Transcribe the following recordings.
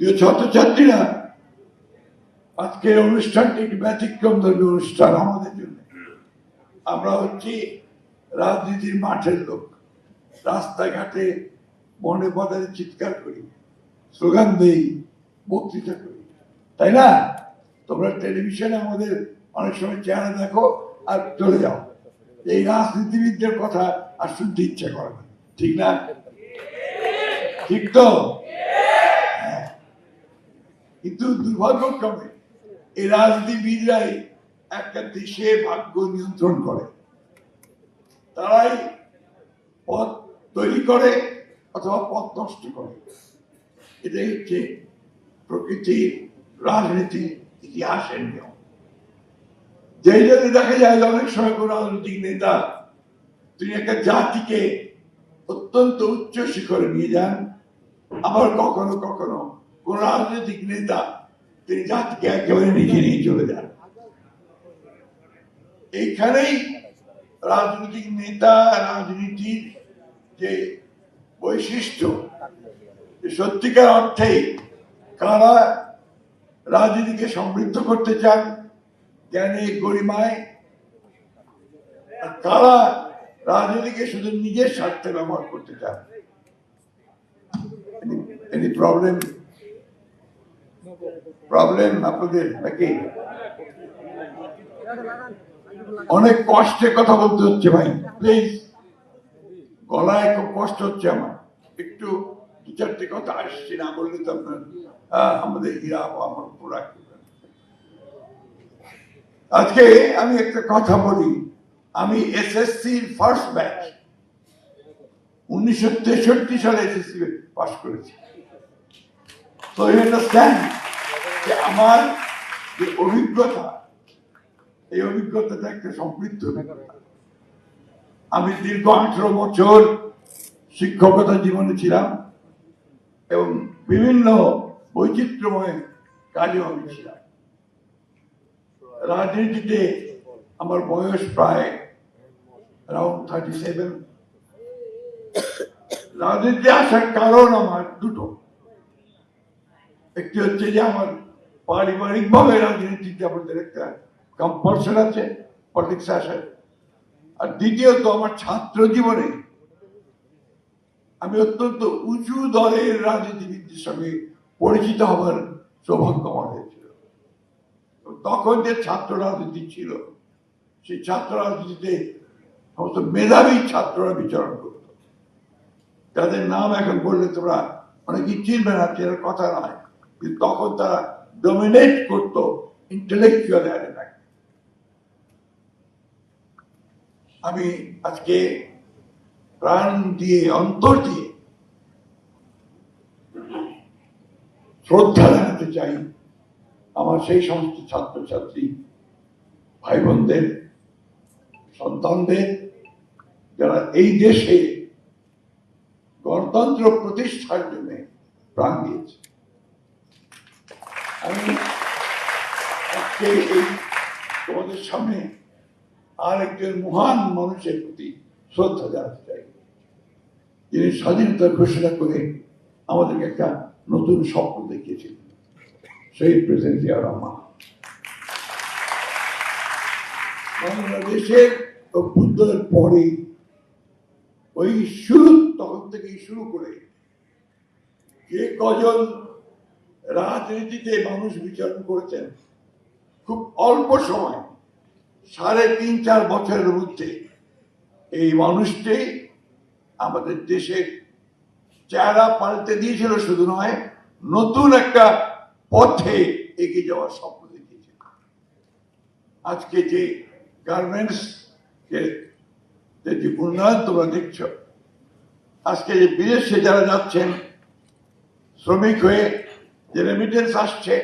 প্রিয় ছাত্রছাত্রীরা আজকের অনুষ্ঠানটি ব্যতিক্রম ধর্মী অনুষ্ঠান আমাদের জন্য। আমরা হচ্ছি রাজনীতির মাঠের লোক। রাস্তাঘাটে মনে বাজারে চিৎকার করি, স্লোগান দেই, বক্তৃতা করি। তাই না? তোমরা টেলিভিশনে আমাদের অনেক সময় চেহারা দেখো আর চলে যাও। এই রাজনীতিবিদদের কথা আর শুনতে ইচ্ছা করে না। ঠিক না? ঠিক তো। কিন্তু দুর্ভাগ্যক্রমে এই রাজনীতিবিদরাই একটা দেশে ভাগ্য নিয়ন্ত্রণ করে। তারাই পথ তৈরি করে অথবা পথ নষ্ট করে। এটাই হচ্ছে প্রকৃতির রাজনীতি ইতিহাসের নিয়ম। যেই জন্য দেখা যায় যে অনেক সময় কোন রাজনৈতিক নেতা তিনি একটা জাতিকে অত্যন্ত উচ্চ শিখরে নিয়ে যান, আবার কখনো কখনো কোন রাজনৈতিক নেতা তিনি জাতিকে একেবারে নিচে নিয়ে চলে যান। এইখানেই রাজনৈতিক নেতা, রাজনীতির যে বৈশিষ্ট্য সত্যিকার অর্থেই কারা রাজনীতিকে সমৃদ্ধ করতে চান, জ্ঞানে, গরিমায় কারা রাজনীতিকে শুধু নিজের স্বার্থে ব্যবহার করতে চান এনি প্রবলেম প্রবলেম আপনাদের নাকি? অনেক কষ্টে কথা বলতে হচ্ছে ভাই প্লিজ গলায় খুব কষ্ট হচ্ছে আমার। একটু দু চারটে কথা আসছে, না বললে তো আপনার আমাদের হীরা আমার রাখবেন আজকে আমি একটা কথা বলি। আমি এসএসসির ফার্স্ট ব্যাচ উনিশশো তেষট্টি সালে এসএসসি পাস করেছি। তো ইউ আন্ডারস্ট্যান্ড যে আমার যে অভিজ্ঞতা, এই অভিজ্ঞতাটা একটা সমৃদ্ধ। আমি দীর্ঘ আঠারো বছর শিক্ষকতা জীবনে ছিলাম এবং বিভিন্ন বৈচিত্র্যময় কাজে আমি ছিলাম। রাজনীতিতে আমার বয়স প্রায় অ্যারাউন্ড থার্টি সেভেন রাজনীতিতে আসার কারণ আমার দুটো। একটি হচ্ছে যে আমার পারিবারিক ভাবে রাজনীতিতে আমাদের একটা কম্পালশন আছে পলিটিক্স আসার আর দ্বিতীয়ত আমার ছাত্র জীবনে আমি অত্যন্ত উঁচু দলের রাজনীতিবিদদের সঙ্গে পরিচিত হবার সৌভাগ্য আমার হয়েছিল। তখন যে ছাত্র রাজনীতি ছিল, সেই ছাত্র রাজনীতিতে সমস্ত মেধাবী ছাত্ররা বিচরণ করত। তাদের নাম এখন বললে তোমরা অনেকেই চিনবে না, চেনার কথা নয়। কিন্তু তখন তারা ডমিনেট করতো ইন্টেলেকচুয়াল অ্যারেনাকে আমি আজকে প্রাণ দিয়ে, অন্তর দিয়ে শ্রদ্ধা জানাতে চাই আমার সেই সমস্ত ছাত্রছাত্রী ভাই বোনদের সন্তানদের, যারা এই দেশে গণতন্ত্র প্রতিষ্ঠার জন্য প্রাণ দিয়েছে। আমি আজকে এই তোমাদের সামনে আর একজন মহান মানুষের প্রতি শ্রদ্ধা জানাতে চাই। যিনি স্বাধীনতার ঘোষণা করে আমাদেরকে একটা নতুন স্বপ্ন দেখিয়েছিলেন সেই প্রেসিডেন্ট জিয়া রহমান। বাংলাদেশের অভ্যুদয়ের পরে ওই শুরু তখন থেকেই শুরু করে যে কজন রাজনীতিতে মানুষ বিচরণ করেছেন খুব অল্প সময়, সাড়ে তিন, চার বছরের মধ্যে। এই মানুষটি আমাদের দেশের চেহারা পাল্টে দিয়েছিল, শুধু নয়, নতুন একটা পথে এগিয়ে যাওয়ার স্বপ্ন দেখিয়েছিল। আজকে যে গার্মেন্টস যে উন্নয়ন তোমরা দেখছ, আজকে যে বিদেশে যারা যাচ্ছেন, শ্রমিক হয়ে যে রেমিটেন্স আসছে,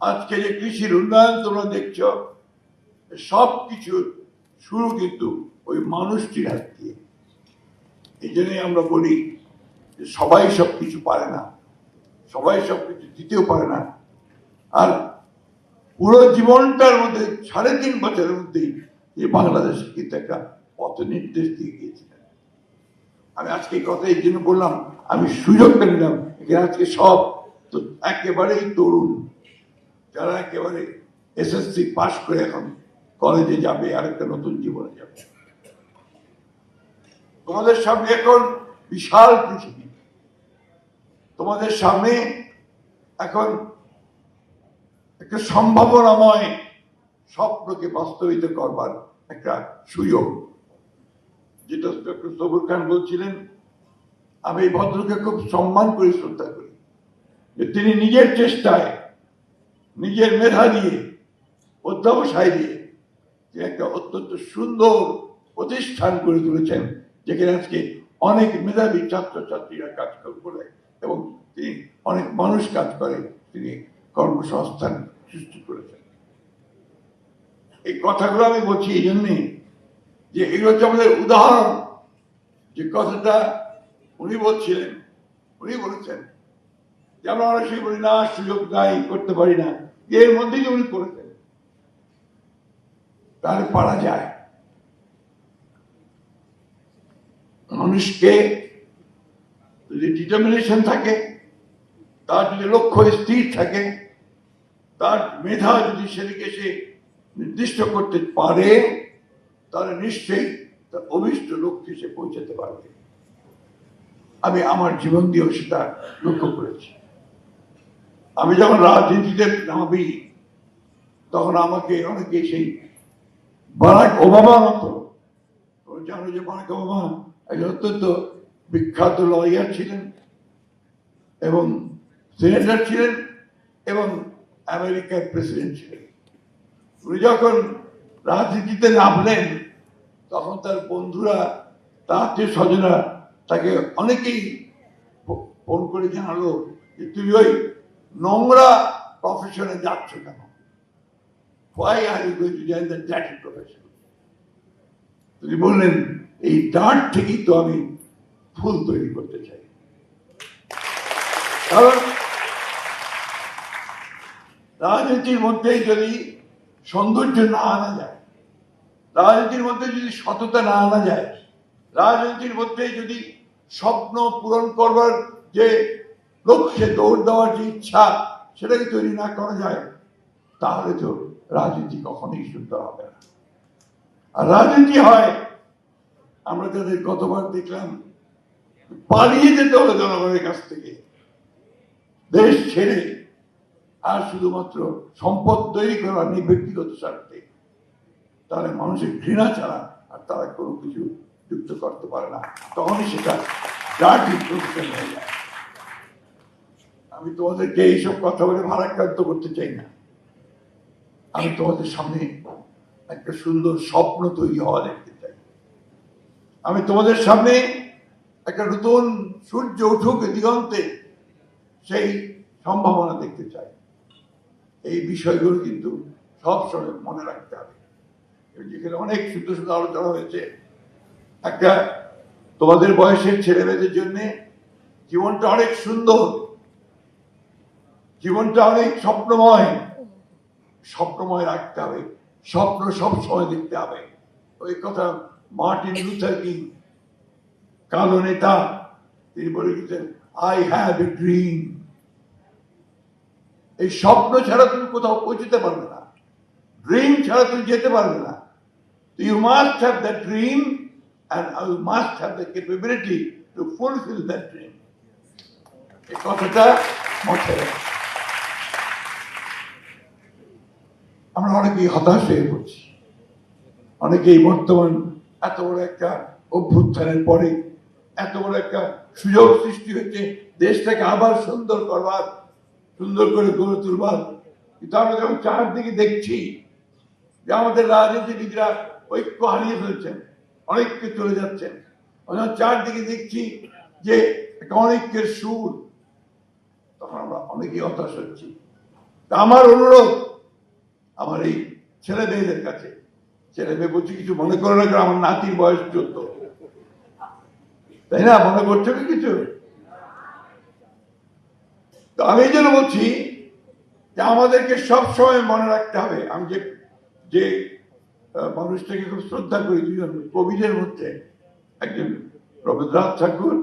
আজকে যে কৃষির উন্নয়ন তোমরা দেখছ সব কিছুর শুরু কিন্তু ওই মানুষটির হাত দিয়ে। এই জন্যই আমরা বলি যে সবাই সব কিছু পারে না, সবাই সব কিছু দিতেও পারে না। আর পুরো জীবনটার মধ্যে, সাড়ে তিন বছরের মধ্যেই যে বাংলাদেশ কিন্তু একটা পথ নির্দেশ দিয়ে গিয়েছিলেন। আমি আজকে কথা এই জন্য বললাম, আমি সুযোগটা নিলাম এখানে আজকে সব একেবারেই তরুণ, যারা একেবারে এসএসসি পাশ করে এখন কলেজে যাবে আর একটা নতুন জীবনে যাবে। তোমাদের সামনে এখন বিশাল পৃথিবী। তোমাদের সামনে এখন একটা সম্ভাবনাময় স্বপ্নকে বাস্তবিত করবার একটা সুযোগ, যেটা ডক্টর সবুর খান বলছিলেন, আমি এই ভদ্রকে খুব সম্মান করে, শ্রদ্ধা করি। তিনি নিজের চেষ্টায়, নিজের মেধা দিয়ে, অধ্যাবসায় দিয়ে তিনি একটা অত্যন্ত সুন্দর প্রতিষ্ঠান করে তুলেছেন, যেখানে আজকে অনেক মেধাবী ছাত্রছাত্রীরা কাজ করে এবং তিনি অনেক মানুষ কাজ করে, তিনি কর্মসংস্থান সৃষ্টি করেছেন। এই কথাগুলো আমি বলছি এই জন্যে যে এগুলো হচ্ছে আমাদের উদাহরণ। যে কথাটা উনি বলছিলেন, উনি বলেছেন যে আমরা অনেক বলি, না, সুযোগ নাই, করতে পারি না। এর মধ্যেই উনি করেছেন, তাহলে পারা যায়। মানুষকে যদি ডিটারমিনেশন থাকে, তার যদি লক্ষ্য স্থির থাকে, তার মেধা যদি সেদিকে সে নির্দিষ্ট করতে পারে, তাহলে নিশ্চয়ই তার অভিষ্ট লক্ষ্যে সে পৌঁছাতে পারবে। আমি আমার জীবন দিয়েও সেটা লক্ষ্য করেছি। আমি যখন রাজনীতিতে নামি, তখন আমাকে অনেকে সেই বারাক ওবামা মতো জানো যে বারাক ওবামা একজন অত্যন্ত বিখ্যাত লয়ার ছিলেন এবং সিনেটর ছিলেন এবং আমেরিকার প্রেসিডেন্ট ছিলেন। উনি যখন রাজনীতিতে নামলেন, তখন তার বন্ধুরা, তার আত্মীয় স্বজনরা তাকে অনেকেই ফোন করে জানালো যে তুমি ওই নোংরা প্রফেশনে যাচ্ছ কেন Why are you going to join the dirty profession? তিনি বললেন, এই ডার্ট থেকেই তো আমি ফুল তৈরি করতে চাই কারণ রাজনীতির মধ্যেই যদি সৌন্দর্য না আনা যায়, রাজনীতির মধ্যে যদি সততা না আনা যায়, রাজনীতির মধ্যে যদি স্বপ্ন পূরণ করবার যে লক্ষ্যে দৌড় দেওয়ার যে ইচ্ছা, সেটাকে তৈরি না করা যায়, তাহলে তো রাজনীতি কখনোই সুন্দর হবে না। আর রাজনীতি হয়, আমরা যাদের গতবার দেখলাম, পালিয়ে যেতে হলো জনগণের কাছ থেকে। দেশ ছেড়ে আর শুধুমাত্র সম্পদ তৈরি করা নেই ব্যক্তিগত স্বার্থে। তাহলে মানুষের ঘৃণা ছাড়া আর তারা কোনো কিছু যুক্ত করতে পারে না। তখনই সেটা ডার্টি হয়ে যায়। আমি তোমাদেরকে এইসব কথা বলে ভারাক্রান্ত করতে চাই না। আমি তোমাদের সামনে একটা সুন্দর স্বপ্ন তৈরি হওয়া দেখতে চাই। আমি তোমাদের সামনে একটা নতুন সূর্য উঠুক দিগন্তে সেই সম্ভাবনা দেখতে চাই। এই বিষয়গুলো কিন্তু সবসময় মনে রাখতে হবে। যেখানে অনেক সুন্দর সুন্দর আলোচনা হয়েছে। একটা তোমাদের বয়সের ছেলে মেয়েদের জন্য জীবনটা অনেক সুন্দর। জীবনটা অনেক স্বপ্নময়। স্বপ্নময় রাখতে হবে। স্বপ্ন সব সময় দেখতে হবে। ওই কথা মার্টিন লুথার কিং, কালো নেতা, তিনি বলে গেছেন আই হ্যাভ এ ড্রিম এই স্বপ্ন ছাড়া তুমি কোথাও পৌঁছতে পারবে না। ড্রিম ছাড়া তুমি যেতে পারবে না। You must have the dream and you must have the capability to fulfil that dream এই কথাটা মাথায় আমরা অনেকেই হতাশ হয়ে পড়ছি। অনেকেই বর্তমান এত বড় একটা অভ্যুত্থানের পরে এত বড় একটা সুযোগ সৃষ্টি হচ্ছে দেশটাকে আবার সুন্দর করবার, সুন্দর করে গড়ে তুলবার। কিন্তু আমরা যখন চারদিকে দেখছি যে আমাদের রাজনীতিবিদরা ঐক্য হারিয়ে ফেলছেন, অনেককে চলে যাচ্ছেন যখন চারদিকে দেখছি যে একটা অনেকের সুর, তখন আমরা অনেকেই হতাশ হচ্ছি। তা আমার অনুরোধ আমার এই ছেলে মেয়েদের কাছে। ছেলে মেয়ে বলছি, কিছু মনে করে না আমার নাতির বয়স চোদ্দ। তাই না? মনে করছ কি কিছু? তো আমি এই জন্য বলছি যে আমাদেরকে সবসময় মনে রাখতে হবে। আমি যে যে মানুষটাকে খুব শ্রদ্ধা করি, দুজন কবিদের মধ্যে, একজন রবীন্দ্রনাথ ঠাকুর